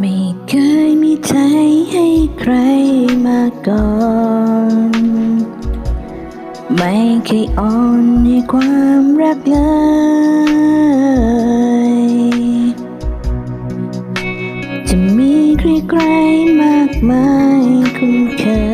ไม่เคยมีใจให้ใครมาก่อน ไม่เคยอ่อนในความรักเลย จะมีใครๆมากมายคุ้นเคย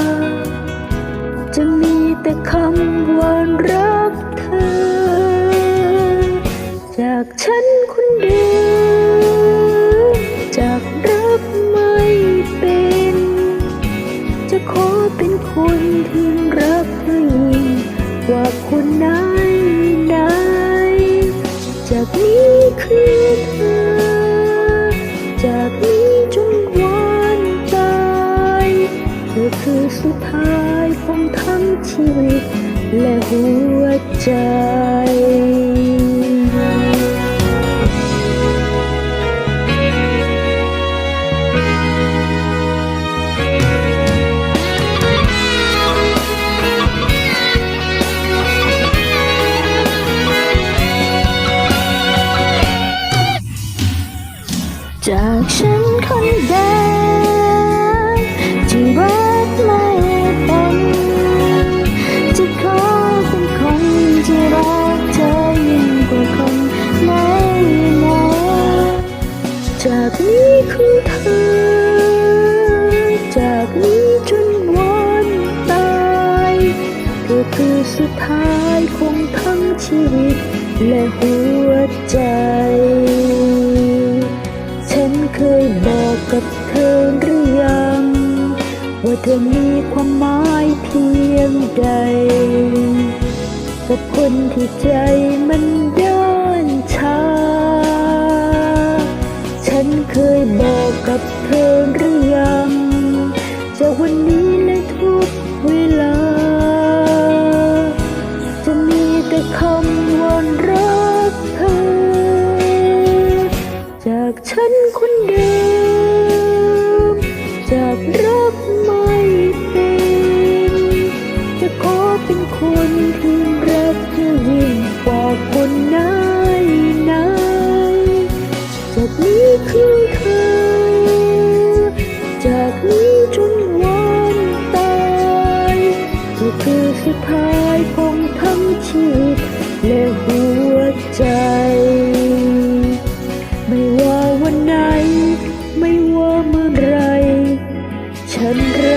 คนเดียวจากรักไม่เป็น จะขอเป็นคนที่รักเธอยิ่งกว่าคนไหนไหนจากนี้คือเธอ จากนี้จนวันตายเธอคือสุดท้ายของทั้งชีวิตและหัวใจ จากฉันคนเดิมที่รักไม่เป็นจะขอเป็นคนที่รักเธอยิ่งกว่าคนไหนไหนจากนี้คือเธอจากนี้จนวันตายเธอคือสุดท้ายของทั้งชีวิตและหัวใจ กับเธอหรือยัง ว่าเธอมีความหมายเพียงใด กับคนที่ใจมันด้อนชาฉันเคยบอกกับเธอหรือยังจะวันนี้ จนวันตายก็คือสุดท้ายของทั้งชีวิตและหัวใจ ไม่ว่าวันไหน ไม่ว่าเมื่อไร ฉันรัก